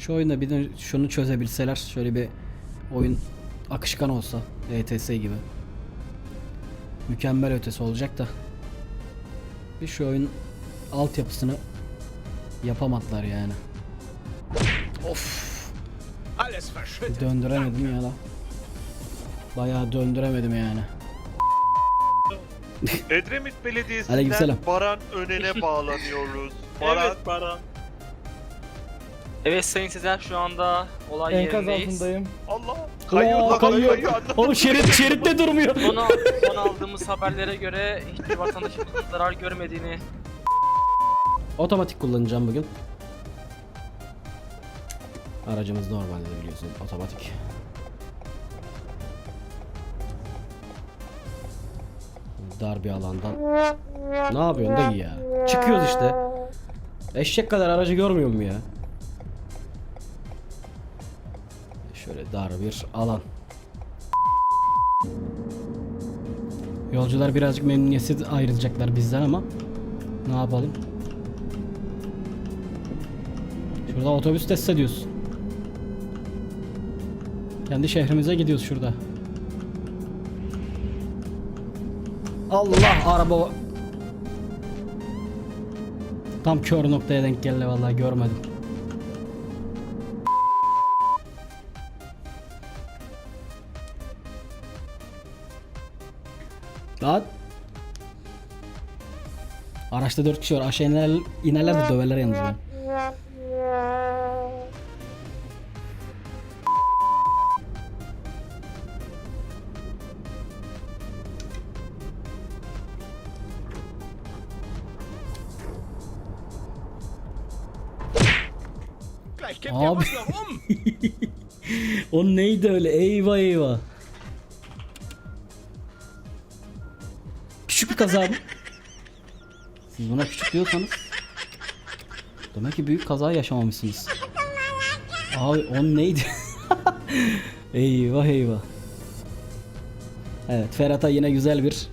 Şu oyunda bir de şunu çözebilseler şöyle bir oyun akışkan olsa ETS gibi. Mükemmel ötesi olacak da. Bir şu oyun altyapısını yapamadılar yani. Of. Alles verschüttet. Döndüremedim ya da. Bayağı döndüremedim yani. Edremit Belediyesi'nden Aleykümselam. Baran Önen'e bağlanıyoruz. Baran Evet Baran. Evet Sayın Sezer şu anda olay Enkaz yerindeyiz. altındayım. Allah kayıyor lan kayıyor. Oğlum şerit şeritte durmuyor. Son, al- son aldığımız haberlere göre hiçbir vatandaşımızın zarar görmediğini Otomatik kullanacağım bugün. Aracımız normalde biliyorsun otomatik. Dar bir alandan. Ne yapıyorsun dayı ya? Çıkıyoruz işte. Eşek kadar aracı görmüyor mu ya? Şöyle dar bir alan. Yolcular birazcık memnuniyetsiz ayrılacaklar bizden ama ne yapalım? Şurada otobüs test ediyorsun. Kendi şehrimize gidiyoruz şurada. Allah araba Tam kör noktaya denk geldi vallahi görmedim. Lan Araçta 4 kişi var. Aşağı iner, inerler de döverler yalnız kippt Abi. um. O neydi öyle? Eyvah eyvah. Küçük bir kaza bu. Siz buna küçük diyorsanız demek ki büyük kaza yaşamamışsınız. Abi o neydi? eyvah eyvah. Evet Ferhat'a yine güzel bir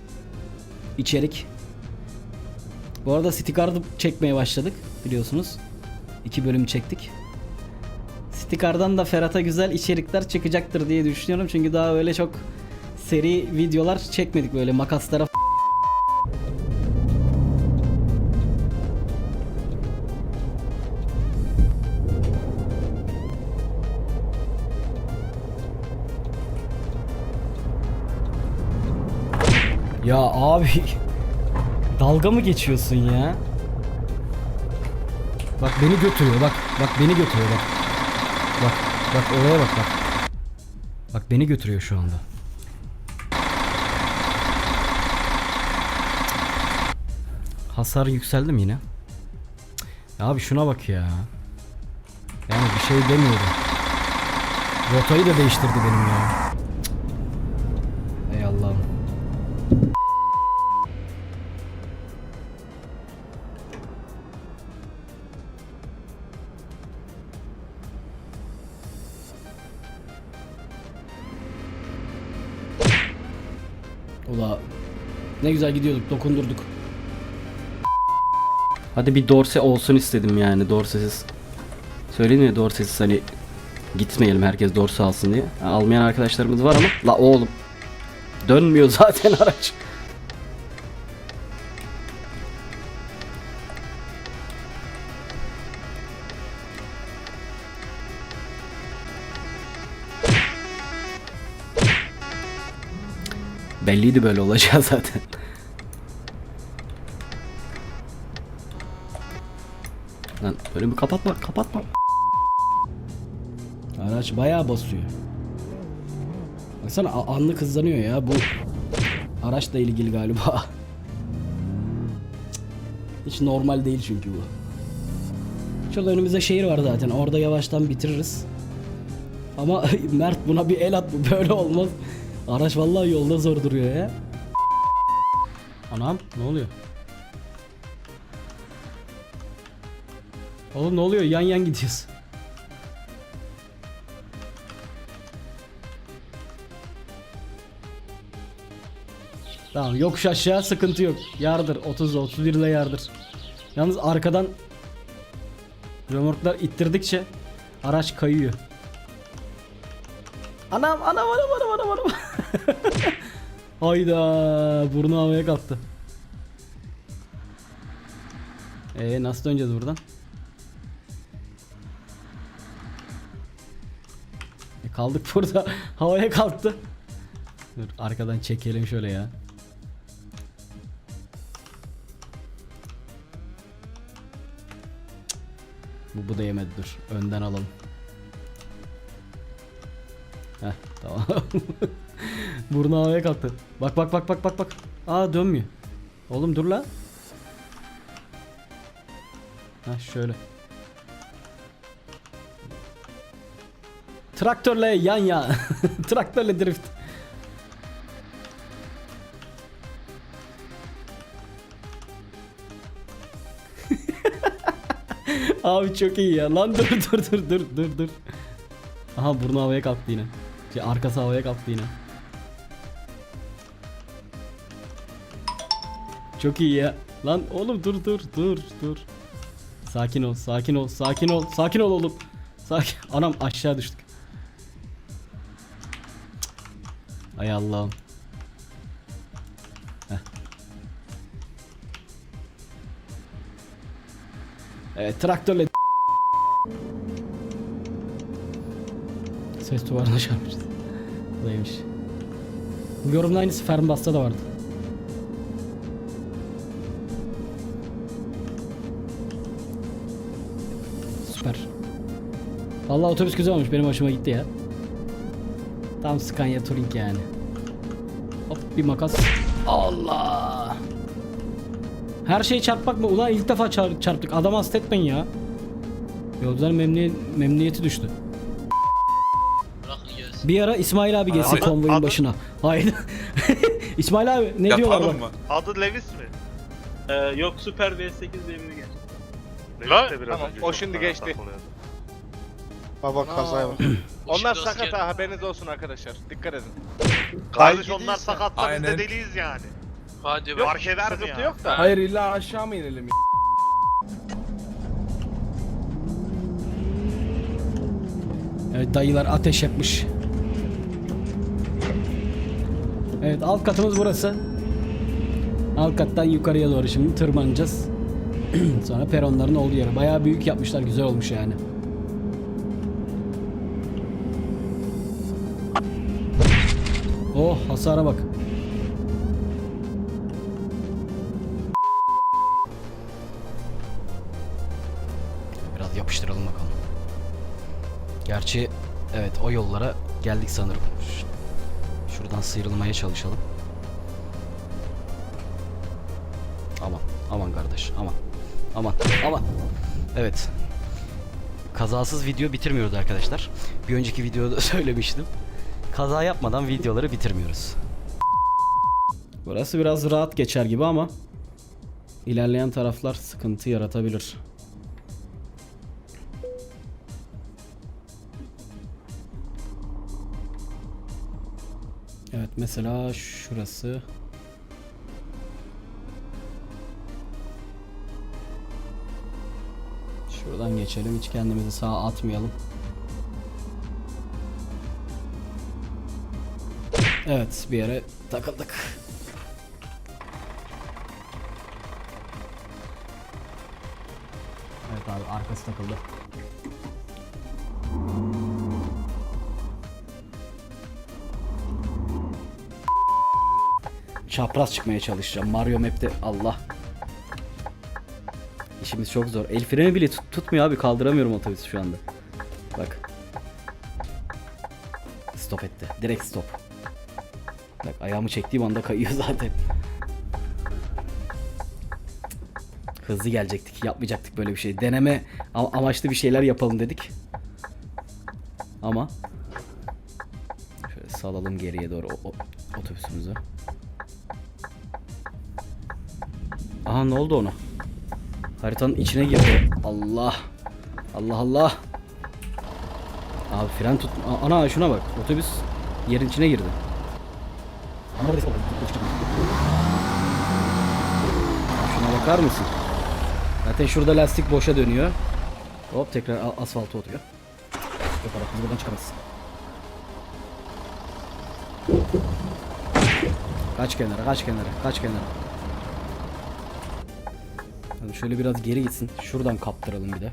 içerik. Bu arada City Card'ı çekmeye başladık biliyorsunuz. İki bölüm çektik. Stikar'dan da Ferhat'a güzel içerikler çıkacaktır diye düşünüyorum. Çünkü daha öyle çok seri videolar çekmedik böyle makaslara Ya abi dalga mı geçiyorsun ya? Bak beni götürüyor bak bak beni götürüyor bak. Bak bak olaya bak bak. Bak beni götürüyor şu anda. Hasar yükseldi mi yine? Ya abi şuna bak ya. Yani bir şey demiyorum. Rotayı da değiştirdi benim ya. Ne güzel gidiyorduk dokundurduk. Hadi bir dorse olsun istedim yani dorsesiz. Söyleyeyim mi dorsesiz hani gitmeyelim herkes dorse alsın diye. Almayan arkadaşlarımız var ama la oğlum dönmüyor zaten araç. Belliydi böyle olacağı zaten. Lan bir kapatma kapatma. Araç bayağı basıyor. Baksana anlık hızlanıyor ya bu araçla ilgili galiba. Hiç normal değil çünkü bu. Şurada önümüzde şehir var zaten orada yavaştan bitiririz. Ama Mert buna bir el at bu böyle olmaz. Araç vallahi yolda zor duruyor ya. Anam ne oluyor? Oğlum ne oluyor? Yan yan gidiyoruz. Tamam yokuş aşağı sıkıntı yok. Yardır 30 31 ile yardır. Yalnız arkadan römorklar ittirdikçe Araç kayıyor. Anam anam anam anam anam anam. Hayda burnu havaya kalktı. Ee nasıl döneceğiz buradan? E, kaldık burada. Havaya kalktı. Dur arkadan çekelim şöyle ya. Bu, bu da yemedi dur. Önden alalım. Heh tamam. Burnu havaya kalktı. Bak bak bak bak bak bak. Aa dönmüyor. Oğlum dur la. Heh şöyle. Traktörle yan ya. Traktörle drift. Abi çok iyi ya. Lan dur dur dur dur dur dur. Aha burnu havaya kalktı yine. Şey, arkası havaya kalktı yine. Çok iyi ya. Lan oğlum dur dur dur dur. Sakin ol, sakin ol, sakin ol, sakin ol oğlum. Sakin. Anam aşağı düştük. Ay Allah'ım. Evet traktörle Ses duvarına çarpmışız. Buradaymış. Bu yorumun aynısı Fernbus'ta da vardı. Süper. Vallahi otobüs güzel olmuş. Benim hoşuma gitti ya. Tam Scania Touring yani. Hop bir makas. Allah. Her şeyi çarpmak mı? Ulan ilk defa çar- çarptık. Adam hasta etmeyin ya. Yolcuların memnuniyet, memnuniyeti düştü. Bırakın gelsin. Bir ara İsmail abi geçsin Adı- konvoyun adı- başına. Hayır. İsmail abi ne diyorlar Yapalım bak. mı? Adı Levis mi? Ee, yok Super V8 demiri gel. Lan, de biraz tamam, önce o çok şimdi fena geçti. takılıyordu. Baba kazaya bak. Onlar Şimdi sakat ha haberiniz olsun arkadaşlar. Dikkat edin. Kardeş onlar gidiyse- sakatsa biz Aynen. de deliyiz yani. Hadi be. Fark eder mi Sıkıntı ya? yok da. Hayır illa aşağı mı inelim ya? Evet dayılar ateş yapmış. Evet alt katımız burası. Alt kattan yukarıya doğru şimdi tırmanacağız. Sonra peronların olduğu yere. Bayağı büyük yapmışlar. Güzel olmuş yani. Oh hasara bak. Biraz yapıştıralım bakalım. Gerçi evet o yollara geldik sanırım. Şuradan sıyrılmaya çalışalım. Aman aman kardeş aman. Aman aman. Evet. Kazasız video bitirmiyoruz arkadaşlar. Bir önceki videoda söylemiştim. Kaza yapmadan videoları bitirmiyoruz. Burası biraz rahat geçer gibi ama ilerleyen taraflar sıkıntı yaratabilir. Evet mesela şurası. Şuradan geçelim hiç kendimizi sağa atmayalım. Evet bir yere takıldık. Evet abi arkası takıldı. Çapraz çıkmaya çalışacağım. Mario Map'te Allah. İşimiz çok zor. El freni bile tut- tutmuyor abi. Kaldıramıyorum otobüsü şu anda. Bak. Stop etti. Direkt stop. Bak ayağımı çektiğim anda kayıyor zaten. Hızlı gelecektik. Yapmayacaktık böyle bir şey. Deneme amaçlı bir şeyler yapalım dedik. Ama şöyle salalım geriye doğru o- o- otobüsümüzü. Aha ne oldu ona? Haritanın içine girdi. Allah. Allah Allah. Abi fren tut. Ana şuna bak. Otobüs yerin içine girdi. Şuna bakar mısın? Zaten şurada lastik boşa dönüyor. Hop tekrar asfalta oturuyor. Yok bak biz buradan çıkamayız. Kaç kenara, kaç kenara, kaç kenara. Şöyle biraz geri gitsin. Şuradan kaptıralım bir de.